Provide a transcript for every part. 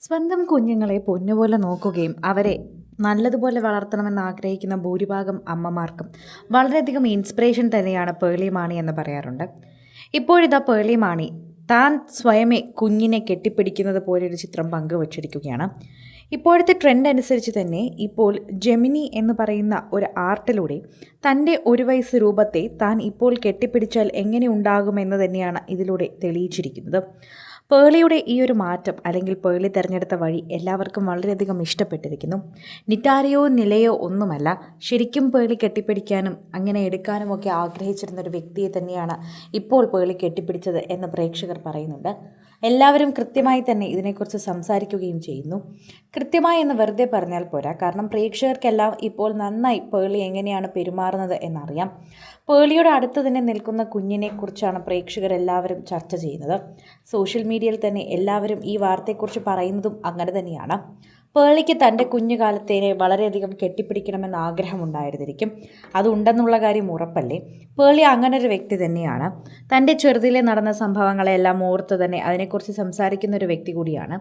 സ്വന്തം കുഞ്ഞുങ്ങളെ പൊന്നുപോലെ നോക്കുകയും അവരെ നല്ലതുപോലെ വളർത്തണമെന്ന് ആഗ്രഹിക്കുന്ന ഭൂരിഭാഗം അമ്മമാർക്കും വളരെയധികം ഇൻസ്പിറേഷൻ തന്നെയാണ് പേളി മാണി എന്ന് പറയാറുണ്ട്. ഇപ്പോഴിതാ പേളി മാണി താൻ സ്വയമേ കുഞ്ഞിനെ കെട്ടിപ്പിടിക്കുന്നത് പോലൊരു ചിത്രം പങ്കുവച്ചിരിക്കുകയാണ്. ഇപ്പോഴത്തെ ട്രെൻഡ് അനുസരിച്ച് തന്നെ ഇപ്പോൾ ജെമിനി എന്ന് പറയുന്ന ഒരു ആർട്ടിലൂടെ തന്റെ ഒരു വയസ്സ് രൂപത്തെ താൻ ഇപ്പോൾ കെട്ടിപ്പിടിച്ചാൽ എങ്ങനെ ഉണ്ടാകുമെന്ന് തന്നെയാണ് ഇതിലൂടെ തെളിയിച്ചിരിക്കുന്നത്. പേളിയുടെ ഈ ഒരു മാറ്റം അല്ലെങ്കിൽ പേളി തിരഞ്ഞെടുത്ത വഴി എല്ലാവർക്കും വളരെയധികം ഇഷ്ടപ്പെട്ടിരിക്കുന്നു. നിറ്റാരയോ നിലയോ ഒന്നുമല്ല. ശരിക്കും പേളി കെട്ടിപ്പിടിക്കാനും അങ്ങനെ എടുക്കാനും ഒക്കെ ആഗ്രഹിച്ചിരുന്ന ഒരു വ്യക്തിയെ തന്നെയാണ് ഇപ്പോൾ പേളി കെട്ടിപ്പിടിച്ചത് എന്ന് പ്രേക്ഷകർ പറയുന്നുണ്ട്. എല്ലാവരും കൃത്യമായി തന്നെ ഇതിനെക്കുറിച്ച് സംസാരിക്കുകയും ചെയ്യുന്നു. കൃത്യമായി എന്ന് വെറുതെ പറഞ്ഞാൽ പോരാ. കാരണം പ്രേക്ഷകർക്കെല്ലാം ഇപ്പോൾ നന്നായി പേളി എങ്ങനെയാണ് പെരുമാറുന്നത് എന്നറിയാം. പേളിയുടെ അടുത്ത് തന്നെ നിൽക്കുന്ന കുഞ്ഞിനെക്കുറിച്ചാണ് പ്രേക്ഷകർ എല്ലാവരും ചർച്ച ചെയ്യുന്നത്. സോഷ്യൽ മീഡിയയിൽ തന്നെ എല്ലാവരും ഈ വാർത്തയെക്കുറിച്ച് പറയുന്നതും അങ്ങനെ തന്നെയാണ്. പേളിക്ക് തന്റെ കുഞ്ഞുകാലത്തേനെ വളരെയധികം കെട്ടിപ്പിടിക്കണമെന്ന് ആഗ്രഹമുണ്ടായിരുന്നിരിക്കും. അതുണ്ടെന്നുള്ള കാര്യം ഉറപ്പല്ലേ? പേളി അങ്ങനെ ഒരു വ്യക്തി തന്നെയാണ്. തന്റെ ചെറുതിലെ നടന്ന സംഭവങ്ങളെല്ലാം ഓർത്ത് തന്നെ അതിനെക്കുറിച്ച് സംസാരിക്കുന്ന ഒരു വ്യക്തി കൂടിയാണ്.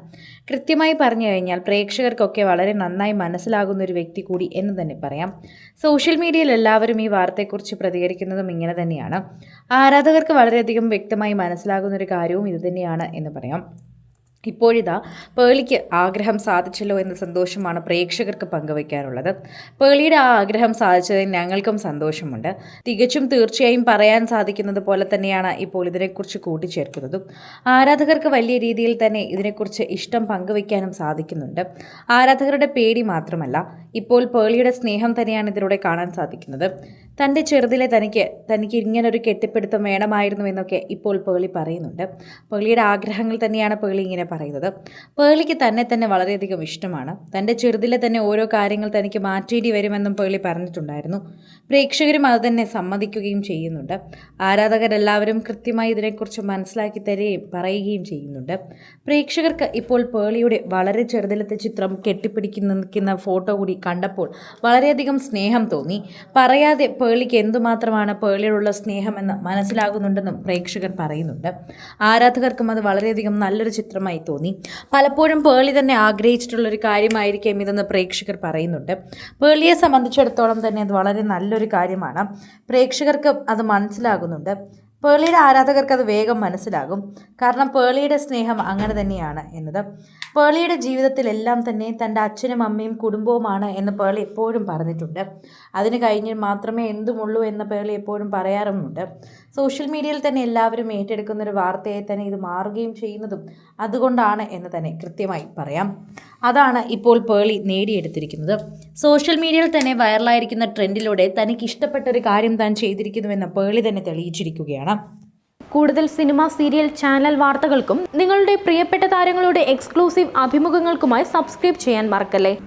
കൃത്യമായി പറഞ്ഞു കഴിഞ്ഞാൽ പ്രേക്ഷകർക്കൊക്കെ വളരെ നന്നായി മനസ്സിലാകുന്ന ഒരു വ്യക്തി കൂടി എന്ന് തന്നെ പറയാം. സോഷ്യൽ മീഡിയയിൽ എല്ലാവരും ഈ വാർത്തയെക്കുറിച്ച് പ്രതികരിക്കുന്നതും ഇങ്ങനെ തന്നെയാണ്. ആരാധകർക്ക് വളരെയധികം വ്യക്തമായി മനസ്സിലാകുന്ന ഒരു കാര്യവും ഇതുതന്നെയാണ് എന്ന് പറയാം. ഇപ്പോഴിതാ പേളിക്ക് ആഗ്രഹം സാധിച്ചല്ലോ എന്ന സന്തോഷമാണ് പ്രേക്ഷകർക്ക് പങ്കുവയ്ക്കാനുള്ളത്. പേളിയുടെ ആ ആഗ്രഹം സാധിച്ചതിൽ ഞങ്ങൾക്കും സന്തോഷമുണ്ട്. തികച്ചും തീർച്ചയായും പറയാൻ സാധിക്കുന്നത് പോലെ തന്നെയാണ് ഇപ്പോൾ ഇതിനെക്കുറിച്ച് കൂട്ടിച്ചേർക്കുന്നതും. ആരാധകർക്ക് വലിയ രീതിയിൽ തന്നെ ഇതിനെക്കുറിച്ച് ഇഷ്ടം പങ്കുവയ്ക്കാനും സാധിക്കുന്നുണ്ട്. ആരാധകരുടെ പേടി മാത്രമല്ല ഇപ്പോൾ പേളിയുടെ സ്നേഹം തന്നെയാണ് ഇതിലൂടെ കാണാൻ സാധിക്കുന്നത്. തന്റെ ചെറുതിലെ തനിക്ക് തനിക്ക് ഇങ്ങനൊരു കെട്ടിപ്പിടുത്തം വേണമായിരുന്നു എന്നൊക്കെ ഇപ്പോൾ പേളി പറയുന്നുണ്ട്. പേളിയുടെ ആഗ്രഹങ്ങൾ തന്നെയാണ് പേളി ഇങ്ങനെ പറയുന്നത്. പേളിക്ക് തന്നെ തന്നെ വളരെയധികം ഇഷ്ടമാണ്. തന്റെ ചെറുതിലെ തന്നെ ഓരോ കാര്യങ്ങൾ തനിക്ക് മാറ്റേണ്ടി വരുമെന്നും പേളി പറഞ്ഞിട്ടുണ്ടായിരുന്നു. പ്രേക്ഷകരും അത് തന്നെ സമ്മതിക്കുകയും ചെയ്യുന്നുണ്ട്. ആരാധകരെല്ലാവരും കൃത്യമായി ഇതിനെക്കുറിച്ച് മനസ്സിലാക്കി തരികയും പറയുകയും ചെയ്യുന്നുണ്ട്. പ്രേക്ഷകർക്ക് ഇപ്പോൾ പേളിയുടെ വളരെ ചെറുതിലത്തെ ചിത്രം കെട്ടിപ്പിടിക്കുന്ന ഫോട്ടോ കൂടി കണ്ടപ്പോൾ വളരെയധികം സ്നേഹം തോന്നി. പറയാതെ പേളിക്ക് എന്തുമാത്രമാണ് പേളിയോടുള്ള സ്നേഹമെന്ന് മനസ്സിലാകുന്നുണ്ടെന്നും പ്രേക്ഷകർ പറയുന്നുണ്ട്. ആരാധകർക്കും അത് വളരെയധികം നല്ലൊരു ചിത്രമായി തോന്നി. പലപ്പോഴും പേളി തന്നെ ആഗ്രഹിച്ചിട്ടുള്ളൊരു കാര്യമായിരിക്കും ഇതെന്ന് പ്രേക്ഷകർ പറയുന്നുണ്ട്. പേളിയെ സംബന്ധിച്ചിടത്തോളം തന്നെ അത് വളരെ നല്ലൊരു കാര്യമാണ്. പ്രേക്ഷകർക്ക് അത് മനസ്സിലാകുന്നുണ്ട്. പേളിയുടെ ആരാധകർക്ക് അത് വേഗം മനസ്സിലാകും. കാരണം പേളിയുടെ സ്നേഹം അങ്ങനെ തന്നെയാണ് എന്നത്. പേളിയുടെ ജീവിതത്തിലെല്ലാം തന്നെ തന്റെ അച്ഛനും അമ്മയും കുടുംബവുമാണ് എന്ന് പേളി എപ്പോഴും പറഞ്ഞിട്ടുണ്ട്. അതിന് കഴിഞ്ഞ് മാത്രമേ എന്തുമുള്ളൂ എന്ന് പേളി എപ്പോഴും പറയാറുമുണ്ട്. സോഷ്യൽ മീഡിയയിൽ തന്നെ എല്ലാവരും ഏറ്റെടുക്കുന്ന ഒരു വാർത്തയെ തന്നെ ഇത് മാറുകയും ചെയ്യുന്നതും അതുകൊണ്ടാണ് എന്ന് തന്നെ കൃത്യമായി പറയാം. അതാണ് ഇപ്പോൾ പേളി നേടിയെടുത്തിരിക്കുന്നത്. സോഷ്യൽ മീഡിയയിൽ തന്നെ വൈറലായിരിക്കുന്ന ട്രെൻഡിലൂടെ തനിക്ക് ഇഷ്ടപ്പെട്ട ഒരു കാര്യം താൻ ചെയ്തിരിക്കുന്നുവെന്ന് പേളി തന്നെ തെളിയിച്ചിരിക്കുകയാണ്. കൂടുതൽ സിനിമ സീരിയൽ ചാനൽ വാർത്തകൾക്കും നിങ്ങളുടെ പ്രിയപ്പെട്ട താരങ്ങളുടെ എക്സ്ക്ലൂസീവ് അഭിമുഖങ്ങൾക്കുമായി സബ്സ്ക്രൈബ് ചെയ്യാൻ മറക്കല്ലേ?